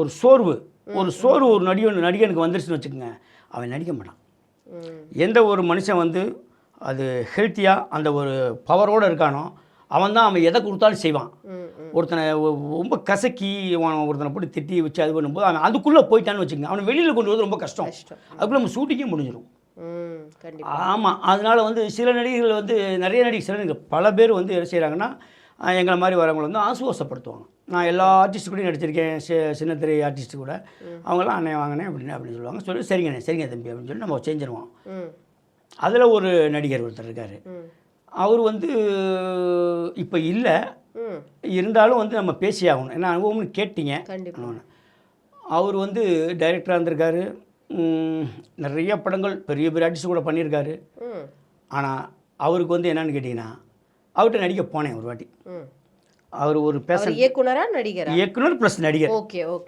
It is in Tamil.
ஒரு சோர்வு ஒரு சோர்வு ஒரு நடிகன் நடிகனுக்கு வந்துருச்சுன்னு வச்சுக்கோங்க அவன் நடிக்க மாட்டான். எந்த ஒரு மனுஷன் வந்து அது ஹெல்த்தியாக அந்த ஒரு பவரோடு இருக்கானோ அவன் தான் அவன் எதை கொடுத்தாலும் செய்வான். ஒருத்தனை ரொம்ப கசக்கி அவன் ஒருத்தனை போட்டு திட்டி வச்சு அது பண்ணும்போது அவன் அதுக்குள்ளே போயிட்டான்னு வச்சுக்கோங்க அவனை வெளியில் கொண்டு வரது ரொம்ப கஷ்டம். அதுக்குள்ளே நம்ம ஷூட்டிங்கே முடிஞ்சிடும் ஆமாம் அதனால வந்து சில நடிகர்கள் வந்து நிறைய நடிகர் சில நடிகர்கள் பல பேர் வந்து என்ன செய்கிறாங்கன்னா எங்களை மாதிரி வரவங்களை வந்து ஆசுவாசப்படுத்துவாங்க. நான் எல்லா ஆர்டிஸ்ட் கூடயும் நடிச்சிருக்கேன். சி- சின்ன திரை ஆர்டிஸ்ட் கூட அவங்களாம் அண்ணே வாங்கினேன் அப்படின்னு அப்படின்னு சொல்லுவாங்க. சொல்லி சரிங்கண்ணே சரிங்க தம்பி அப்படின்னு சொல்லி நம்ம செஞ்சிருவோம். அதில் ஒரு நடிகர் ஒருத்தர் இருக்கார். அவர் வந்து இப்போ இல்லை. இருந்தாலும் வந்து நம்ம பேசி ஆகணும். என்ன அனுபவம்னு கேட்டீங்க. அவர் வந்து டைரக்டராக இருந்திருக்காரு. நிறைய படங்கள் பெரிய பெரிய ஆர்டிஸ்ட் கூட பண்ணியிருக்காரு. ஆனால் அவருக்கு வந்து என்னன்னு கேட்டிங்கன்னா அவர்கிட்ட நடிக்க போனேன் ஒரு வாட்டி. அவர் ஒரு பேச இயக்குனரா நடிகரா? இயக்குனர் ப்ளஸ் நடிகர். Okay okay.